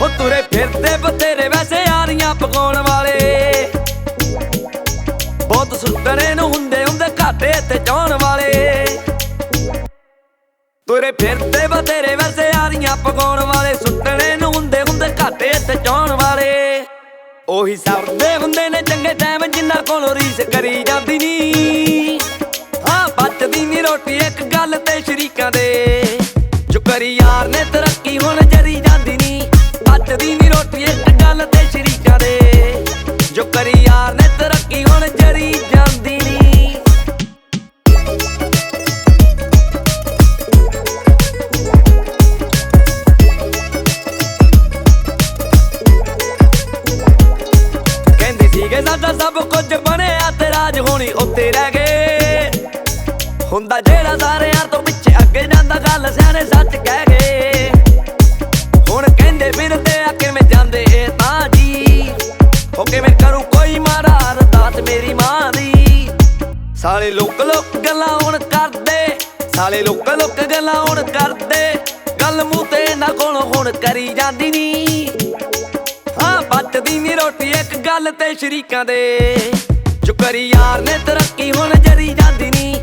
ਹੋ ਤੁਰੇ ਫਿਰਦੇ ਬਥੇਰੇ ਵੈਸੇ ਯਾਰੀਆਂ ਪਕਾਉਣ ਵਾਲੇ। ਬਹੁਤ ਸੁੱਤਰੇ ਨੂੰ ਹੁੰਦੇ ਹੁੰਦੇ ਘਾਟੇ ਤੇ ਚਾਉਣ ਵਾਲੇ। ਤੁਰੇ ਫਿਰਦੇ ਬਥੇਰੇ ਵੈਸੇ ਯਾਰੀਆਂ ਪਕਾਉਣ ਵਾਲੇ ਸੁੱਟਣੇ ਨੂੰ ਹੁੰਦੇ ਹੁੰਦੇ ਘਾਟੇ ਤੇ ਚਾਉਣ ਵਾਲੇ। ਉਹੀ ਸਰਦੇ ਹੁੰਦੇ ਨੇ ਚੰਗੇ ਟਾਈਮ ਜਿੰਨਾ ਕੋਲੋਂ ਰੀਸ ਕਰੀ ਜਾਂਦੀ ਨੀ। ਹੁੰਦਾ ਜਿਹੜਾ ਸਾਰੇ ਯਾਰ ਤੋਂ ਪਿੱਛੇ ਅੱਗੇ ਜਾਂਦਾ, ਗੱਲ ਸਿਆਣੇ ਸੱਚ ਕਹਿ ਗਏ। ਹੁਣ ਕਹਿੰਦੇ ਫਿਰਦੇ ਆ ਕਿਵੇਂ ਜਾਂਦੇ ਇਹ ਤਾਂ ਜੀ? ਹੋ ਕਿਵੇਂ ਕਰੂ ਕੋਈ ਮਾਰਾ ਅਰਦਾਸ ਮੇਰੀ ਮਾਂ ਦੀ? ਸਾਲੇ ਲੋਕ ਲੋਕ ਗੱਲਾਂ ਹੁਣ ਕਰਦੇ, ਸਾਲੇ ਲੋਕ ਲੋਕ ਗੱਲਾਂ ਹੁਣ ਕਰਦੇ। ਗੱਲ ਮੂੰਹ ਤੇ ਨਾ ਕੋਲੋਂ ਹੁਣ ਕਰੀ ਜਾਂਦੀ ਨੀ। ਹਾਂ, ਬਚਦੀ ਨੀ ਰੋਟੀ ਇੱਕ ਗੱਲ ਤੇ ਸ਼ਰੀਕਾਂ ਦੇ। ਜੋ ਕਰੀ ਯਾਰ ਨੇ ਤਰੱਕੀ ਹੁਣ ਜਰੀ ਜਾਂਦੀ ਨੀ।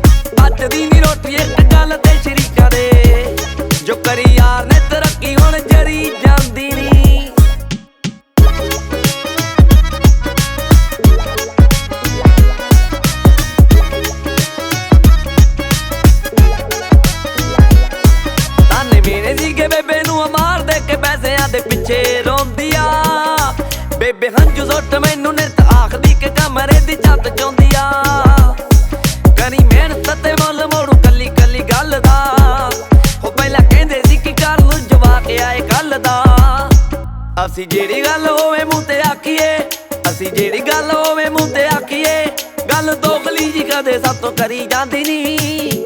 ਬਚਦੀ ਨੀ ਰੋਟੀ ਇੱਕ ਗੱਲ ਅਸੀਂ ਜਿਹੜੀ ਗੱਲ ਹੋਵੇ ਮੂੰਹ ਤੇ ਆਖੀਏ, ਅਸੀਂ ਜਿਹੜੀ ਗੱਲ ਹੋਵੇ ਮੂੰਹ ਤੇ ਆਖੀਏ, ਗੱਲ ਦੋਗਲੀ ਜੀ ਕਦੇ ਸਾਤੋਂ ਕਰੀ ਜਾਂਦੀ ਨਹੀਂ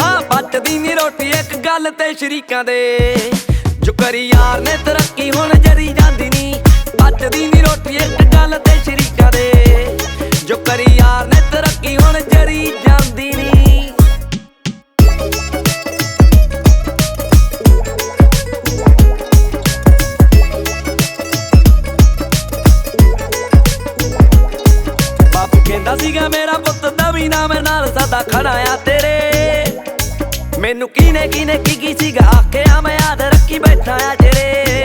ਹਾਂ ਬਚਦੀ ਨੀ ਰੋਟੀ ਇੱਕ ਗੱਲ ਤੇ ਸ਼ਰੀਕਾਂ ਦੇ। ਜੋ ਕਰੀ ਯਾਰ ਨੇ ਤਰੱਕੀ ਹੁਣ ਜਰੀ ਜਾਂਦੀ ਨੀ। ਪੱਟਦੀ ਨੀ ਰੋਟੀ ਇੱਕ ਗੱਲ ਤੇ ਸ਼ਰੀਕਾਂ ਦੇ। ਜੋ ਕਰੀ ਯਾਰ ਨੇ ਤਰੱਕੀ ਹੁਣ ਜਰੀ ਜਾਂਦੀ ਨੀ। ਕਹਿੰਦਾ ਸੀਗਾ, ਮੇਰਾ ਪੁੱਤ ਦਵੀ ਨਾ ਨਾਮ ਨਾਲ ਸਦਾ ਖੜਾ ਆ ਤੇਰੇ। ਮੈਨੂੰ ਕੀਨੇ ਕੀਨੇ ਕੀ ਕੀ ਸੀਗਾ, ਆਖਿਆ, ਮੈਂ ਯਾਦ ਰੱਖੀ ਬੈਠਾ ਆ ਤੇਰੇ।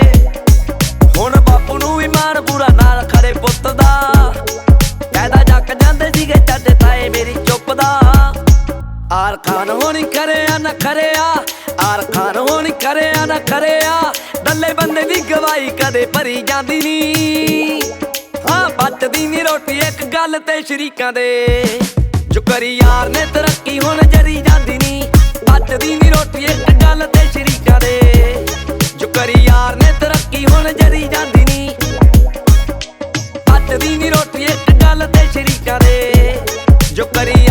ਹੁਣ ਬਾਪੂ ਨੂੰ ਵੀ ਮਾਰ ਪੂਰਾ ਨਾਲ ਖੜੇ ਪੁੱਤ ਦਾ। ਕਹਿਦਾ, ਜੱਕ ਜਾਂਦੇ ਸੀਗੇ ਚਾਚੇ ਤਾਏ ਮੇਰੀ ਚੁੱਪ ਦਾ। ਆਰ ਖਾਨ ਹੋਣੀ ਕਰਿਆ ਨਾ ਕਰਿਆ ਆਰ ਖਾਨ ਹੋਣੀ ਕਰਿਆ ਨਾ ਕਰਿਆ ਡੱਲੇ ਬੰਦੇ ਦੀ ਗਵਾਹੀ ਕਦੇ ਭਰੀ ਜਾਂਦੀ ਨੀ। ਗੱਲ ਤੇ ਸ਼ਰੀਕਾਂ ਦੇ। ਜੋ ਕਰੀ ਯਾਰ ਨੇ ਤਰੱਕੀ, ਹੁਣ ਜਰੀ ਜਾਂਦੀ ਨੀ। ਦੀ ਨੀ ਰੋਟੀ, ਇੱਕ ਗੱਲ ਤੇ ਸ਼ਰੀਕਾਂ ਦੇ। ਜੋ ਕਰੀ ਯਾਰ ਨੇ ਤਰੱਕੀ, ਹੁਣ ਜਰੀ ਜਾਂਦੀ ਨੀ। ਦੀ ਨੀ ਰੋਟੀ, ਇੱਕ ਗੱਲ ਤੇ ਸ਼ਰੀਕਾਂ ਦੇ। ਜੋ ਕਰੀ